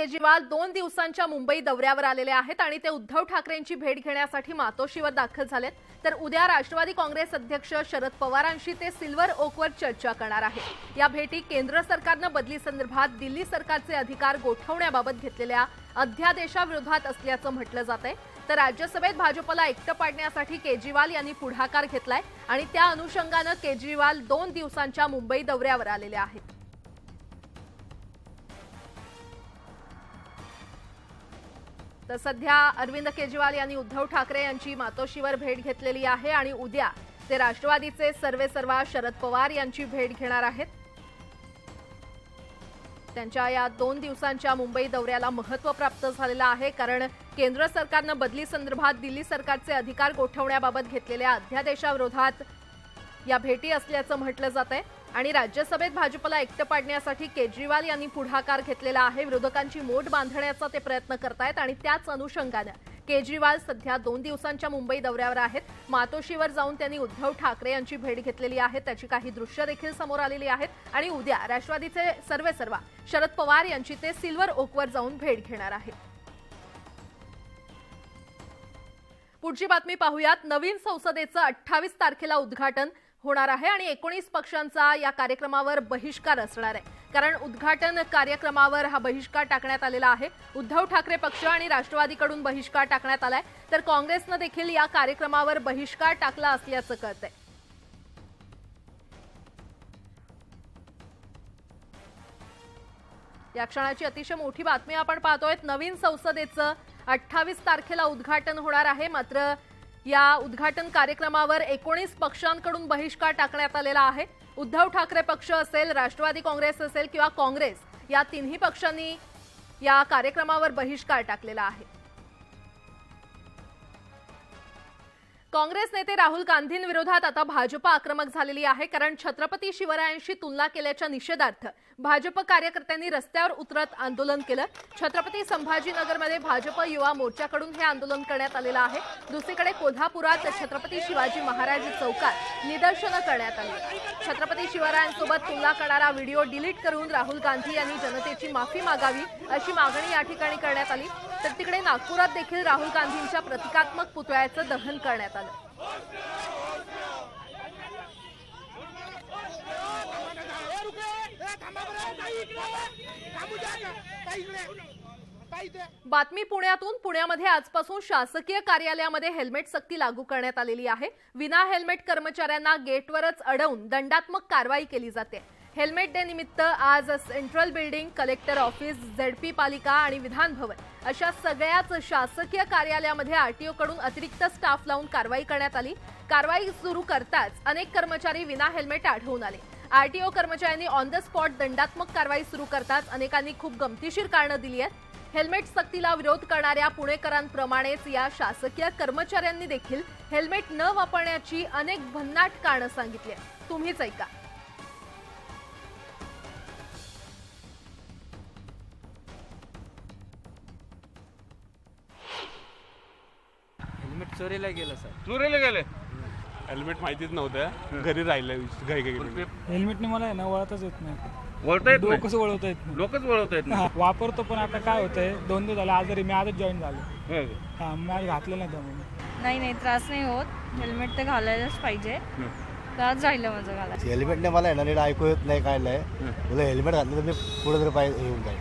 केजरीवाल दोन दिवसांच्या मुंबई दौऱ्यावर आलेले आहेत आणि ते उद्धव ठाकरेंची भेट घेण्यासाठी मातोशीवर दाखल झालेत. तर उद्या राष्ट्रवादी काँग्रेस अध्यक्ष शरद पवारांशी ते सिल्वर ओकवर चर्चा करणार आहेत. या भेटी केंद्र सरकारनं बदली संदर्भात दिल्ली सरकारचे अधिकार गोठवण्याबाबत घेतलेल्या अध्यादेशाविरोधात असल्याचं म्हटलं जात आहे. तर राज्यसभेत भाजपला एकटं पाडण्यासाठी केजरीवाल यांनी पुढाकार घेतलाय आणि त्या अनुषंगानं केजरीवाल दोन दिवसांच्या मुंबई दौऱ्यावर आलेले आहेत. तर सध्या अरविंद केजरीवाल यांनी उद्धव ठाकरे यांची मातोश्रीवर भेट घेतलेली आहे आणि उद्या ते राष्ट्रवादीचे सर्वे सर्वा शरद पवार यांची भेट घेणार आहेत. त्यांच्या या दोन दिवसांच्या मुंबई दौऱ्याला महत्त्व प्राप्त झालेलं आहे कारण केंद्र सरकारनं बदली संदर्भात दिल्ली सरकारचे अधिकार गोठवण्याबाबत घेतलेल्या अध्यादेशाविरोधात या भेटी असल्याचं म्हटलं जात आहे आणि राज्यसभेत भाजपला एकटं पाडण्यासाठी केजरीवाल यांनी पुढाकार घेतलेला आहे. विरोधकांची मोठ बांधण्याचा ते प्रयत्न करतायत आणि त्याच अनुषंगानं केजरीवाल सध्या दोन दिवसांच्या मुंबई दौऱ्यावर आहेत. मातोशीवर जाऊन त्यांनी उद्धव ठाकरे यांची भेट घेतलेली आहे. त्याची काही दृश्य देखील समोर आलेली आहेत. आणि उद्या राष्ट्रवादीचे सर्वे सर्वा शरद पवार यांची ते सिल्वर ओकवर जाऊन भेट घेणार आहेत. पुढची बातमी पाहूयात. नवीन संसदेचं अठ्ठावीस तारखेला उद्घाटन. होणार आहे आणि एकोणीस पक्षांचा या कार्यक्रमावर बहिष्कार असणार आहे. कारण उद्घाटन कार्यक्रमावर हा बहिष्कार टाकण्यात आलेला आहे. उद्धव ठाकरे पक्ष आणि राष्ट्रवादीकडून बहिष्कार टाकण्यात आलाय. तर काँग्रेसनं देखील या कार्यक्रमावर बहिष्कार टाकला असल्याचं कळतंय. या क्षणाची अतिशय मोठी बातमी आपण पाहतोय. नवीन संसदेचं अठ्ठावीस तारखेला उद्घाटन होणार आहे. मात्र या उद्घाटन कार्यक्रमावर एकोणीस पक्षांकडून बहिष्कार टाकण्यात आलेला आहे. उद्धव ठाकरे पक्ष असेल राष्ट्रवादी काँग्रेस असेल किंवा काँग्रेस या तिन्ही पक्षांनी या कार्यक्रमावर बहिष्कार टाकलेला आहे. काँग्रेस नेते राहुल गांधींविरोधात आता भाजप आक्रमक झालेली आहे कारण छत्रपती शिवरायांशी तुलना केल्याच्या निषेधार्थ भाजप कार्यकर्त्यांनी रस्त्यावर उतरत आंदोलन केलं. छत्रपती संभाजीनगरमध्ये भाजप युवा मोर्चाकडून हे आंदोलन करण्यात आलेलं आहे. दुसरीकडे कोल्हापुरात छत्रपती शिवाजी महाराज चौकात निदर्शनं करण्यात आली. छत्रपती शिवरायांसोबत तुलना करणारा व्हिडिओ डिलीट करून राहुल गांधी यांनी जनतेची माफी मागावी अशी मागणी या ठिकाणी करण्यात आली. तर तिकडे नागपुरात देखील राहुल गांधींच्या प्रतिकात्मक पुतळ्याचं दहन करण्यात आलं. बातमी पुण्यातून. पुण्यामध्ये आजपासून शासकीय कार्यालयामध्ये हेल्मेट सक्ती लागू करण्यात आलेली आहे. विना हेल्मेट कर्मचाऱ्यांना गेटवरच अडवून दंडात्मक कारवाई केली जाते. हेल्मेट डे निमित्त आज central building collector office ZP पालिका आणि विधान भवन अशा सगळ्याच शासकीय कार्यालयामध्ये आरटीओ कडून अतिरिक्त स्टाफ लावून कारवाई करण्यात आली. कारवाई सुरू करताच अनेक कर्मचारी विना हेल्मेट आढळून आले. आरटीओ कर्मचाऱ्यांनी ऑन द स्पॉट दंडात्मक कारवाई सुरू करताच अनेकांनी खूप गमतीशीर कारणं दिली आहेत. हेल्मेट सक्तीला विरोध करणाऱ्या पुणेकरांप्रमाणेच या शासकीय कर्मचाऱ्यांनी देखील हेल्मेट न वापरण्याची अनेक भन्नाट कारणं सांगितली आहेत. तुम्हीच ऐका. चोरीला गेलं सर. चोरीला गेले? हेल्मेट माहितीच नव्हतं. घरी राहिलं घाई घाई. हेल्मेटने मला आहे ना वळतच येत नाही. वळता येत डोकंच वळवता येत नाही? लोकच वळवता येत हा, वापरतो पण आता काय होतंय? दोन दिवस झाले आजारी मी आजच जॉईन झालो. नाही हा मी आज घातलं नाही त्यामुळे. नाही नाही त्रास नाही होत. हेल्मेट तर घालायलाच पाहिजे. त्रास राहिलं माझं घालायला. हेल्मेटने मला नीट ऐकू येत नाही काय नाही. तुला हेल्मेट घातलं तर मी पुढे तरी पाहिजे येऊन जाईल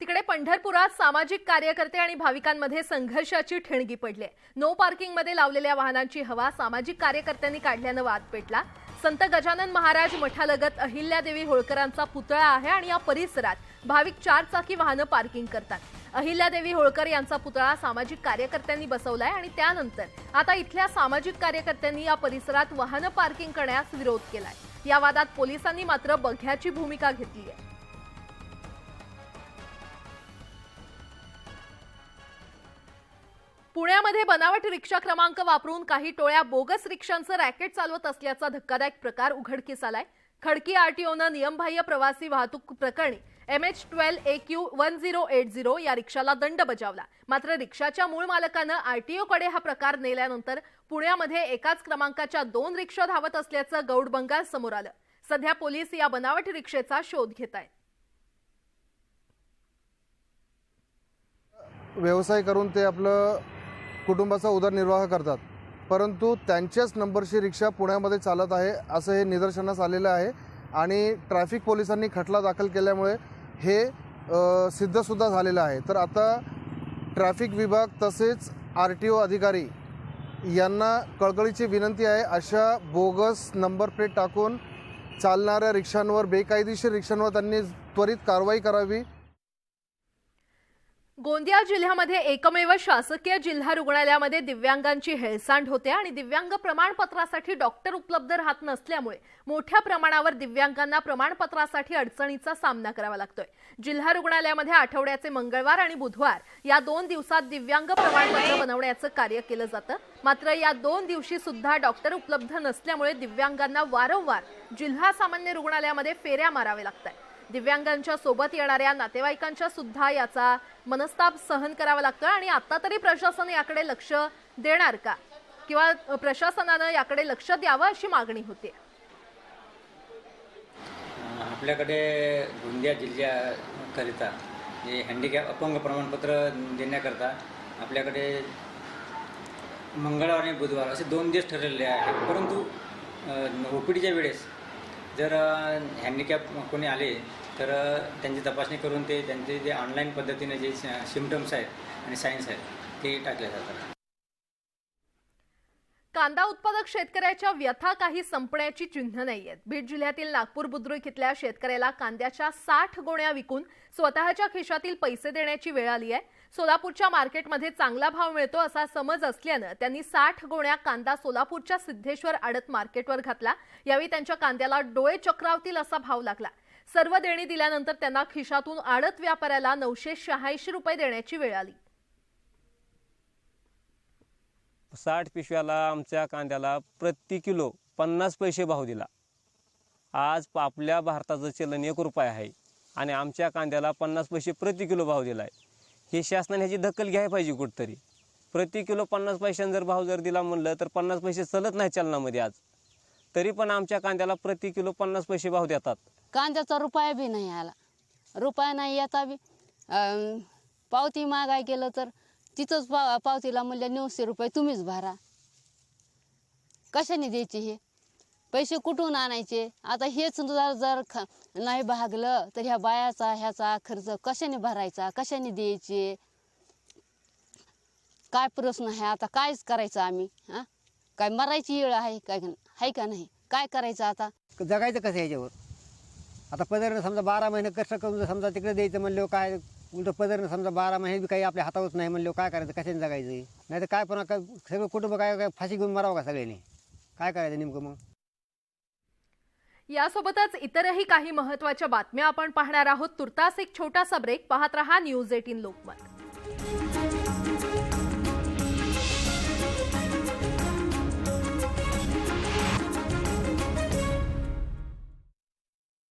तिकडे पंढरपुरात सामाजिक कार्यकर्ते आणि भाविकांमध्ये संघर्षाची ठिणगी पडली नो पार्किंगमध्ये लावलेल्या वाहनांची हवा सामाजिक कार्यकर्त्यांनी काढल्यानं वाद पेटला. संत गजानन महाराज मठालगत अहिल्यादेवी होळकरांचा पुतळा आहे आणि या परिसरात भाविक चार चाकी वाहनं पार्किंग करतात. अहिल्यादेवी होळकर यांचा पुतळा सामाजिक कार्यकर्त्यांनी बसवलाय आणि त्यानंतर आता इथल्या सामाजिक कार्यकर्त्यांनी या परिसरात वाहनं पार्किंग करण्यास विरोध केलाय. या वादात पोलिसांनी मात्र बघ्याची भूमिका घेतली आहे. पुण्यामध्ये बनावट रिक्षा क्रमांक वापरून काही टोळ्या बोगस रिक्षांचं रॅकेट चालवत असल्याचा धक्कादायक प्रकार उघडकीस आलाय. खडकी आरटीओनं नियमबाह्य प्रवासी वाहतूक प्रकरणी M H twelve A Q one zero eight zero या रिक्षाला दंड बजावला. मात्र रिक्षाच्या मूळ मालकानं आरटीओकडे हा प्रकार नेल्यानंतर पुण्यामध्ये एकाच क्रमांकाच्या दोन रिक्षा धावत असल्याचं गौड बंगाल समोर आलं. सध्या पोलीस या बनावट रिक्षेचा शोध घेत आहेत. व्यवसाय करून ते आपलं कुटुंबाचा उदरनिर्वाह करतात. परंतु त्यांच्याच नंबरची रिक्षा पुण्यामध्ये चालत आहे असं हे निदर्शनास आलेलं आहे. आणि ट्रॅफिक पोलिसांनी खटला दाखल केल्यामुळे हे सिद्धसुद्धा झालेलं आहे. तर आता ट्रॅफिक विभाग तसेच आर टी ओ अधिकारी यांना कळकळीची विनंती आहे अशा बोगस नंबर प्लेट टाकून चालणाऱ्या रिक्षांवर बेकायदेशीर रिक्षांवर त्यांनी त्वरित कारवाई करावी. गोंदिया जिल्ह्यामध्ये एकमेव शासकीय जिल्हा रुग्णालयामध्ये दिव्यांगांची हेळसांड होते आणि दिव्यांग प्रमाणपत्रासाठी डॉक्टर उपलब्ध राहत नसल्यामुळे मोठ्या प्रमाणावर दिव्यांगांना प्रमाणपत्रासाठी अडचणीचा सामना करावा लागतोय. जिल्हा रुग्णालयामध्ये आठवड्याचे मंगळवार आणि बुधवार या दोन दिवसात दिव्यांग प्रमाणपत्र बनवण्याचं कार्य केलं जातं. मात्र या दोन दिवशी सुद्धा डॉक्टर उपलब्ध नसल्यामुळे दिव्यांगांना वारंवार जिल्हा सामान्य रुग्णालयामध्ये फेऱ्या माराव्या लागत दिव्यांगांच्या सोबत येणाऱ्या नातेवाईकांच्या सुद्धा याचा मनस्ताप सहन करावा लागतोय आणि आता तरी प्रशासन याकडे लक्ष देणार का? किंवा प्रशासनानं याकडे लक्ष द्यावं अशी मागणी होती. आपल्याकडे गोंदिया जिल्ह्याकरिता जे हँडिकॅप अपंग प्रमाणपत्र देण्याकरता आपल्याकडे मंगळवार आणि बुधवार असे दोन दिवस ठरलेले आहेत. परंतु ओ पी डीच्या वेळेस जर हँडिकॅप कोणी आले तर त्यांची तपासणी करून ते त्यांचे जे ऑनलाईन पद्धतीने जे सिमटम्स आहेत आणि सायन्स आहेत ते टाकले जातात. कांदा उत्पादक शेतकऱ्याच्या व्यथा काही संपण्याची चिन्ह नाहीयेत. बीड जिल्ह्यातील नागपूर बुद्रुक इथल्या शेतकऱ्याला कांद्याच्या साठ गोण्या विकून स्वतःच्या खिशातील पैसे देण्याची वेळ आली आहे. सोलापूरच्या मार्केटमध्ये चांगला भाव मिळतो असा समज असल्यानं त्यांनी साठ गोण्या कांदा सोलापूरच्या सिद्धेश्वर आडत मार्केटवर घातला. यावेळी त्यांच्या कांद्याला डोळे चक्रावतील असा भाव लागला. सर्व देणी दिल्यानंतर त्यांना खिशातून आडत व्यापाऱ्याला नऊशे शहाऐंशी रुपये देण्याची वेळ आली. साठ पिशव्याला आमच्या कांद्याला प्रति किलो पन्नास पैसे भाव दिला. आज आपल्या भारताचं चलन एक रुपये आहे आणि आमच्या कांद्याला पन्नास पैसे प्रति किलो भाव दिला आहे हे शासनाने ह्याची दखल घ्यायला पाहिजे कुठतरी. प्रति किलो पन्नास पैशांनी जर भाव जर दिला म्हणलं तर पन्नास पैसे चलत नाही चलनामध्ये आज. तरी पण आमच्या कांद्याला प्रति किलो पन्नास पैसे भाव देतात. कांद्याचा रुपया बी नाही आला. रुपया नाही येता बी अं, पावती मागाय गेलं तर तिथंच पा पावतीला म्हणलं नऊशे रुपये तुम्हीच भरा. कशाने द्यायची हे? पैसे कुठून आणायचे? आता हेच जर जर ख नाही भागलं तर ह्या बायाचा ह्याचा खर्च कशाने भरायचा? कशाने द्यायचे? काय प्रश्न आहे? आता कायच करायचं आम्ही हां? काय मरायची वेळ आहे काय आहे का नाही? काय करायचं आता? जगायचं कसं याच्यावर? आता पदरनं समजा बारा महिने कष्ट करून समजा तिकडे द्यायचं म्हणलं काय उलटं पदरनं समजा बारा महिने बी काही आपल्या हातावरच नाही म्हणलं काय करायचं? कशाने जगायचं? नाही तर काय पण काय सगळं कुटुंब काय काय फाशी घेऊन मरावं का सगळ्यांनी? काय करायचं नेमकं मग? यासोबतच इतरही काही महत्त्वाच्या बातम्या आपण पाहणार आहोत. तुर्तास एक छोटासा ब्रेक पाहत रहा न्यूज एटीन लोकमत.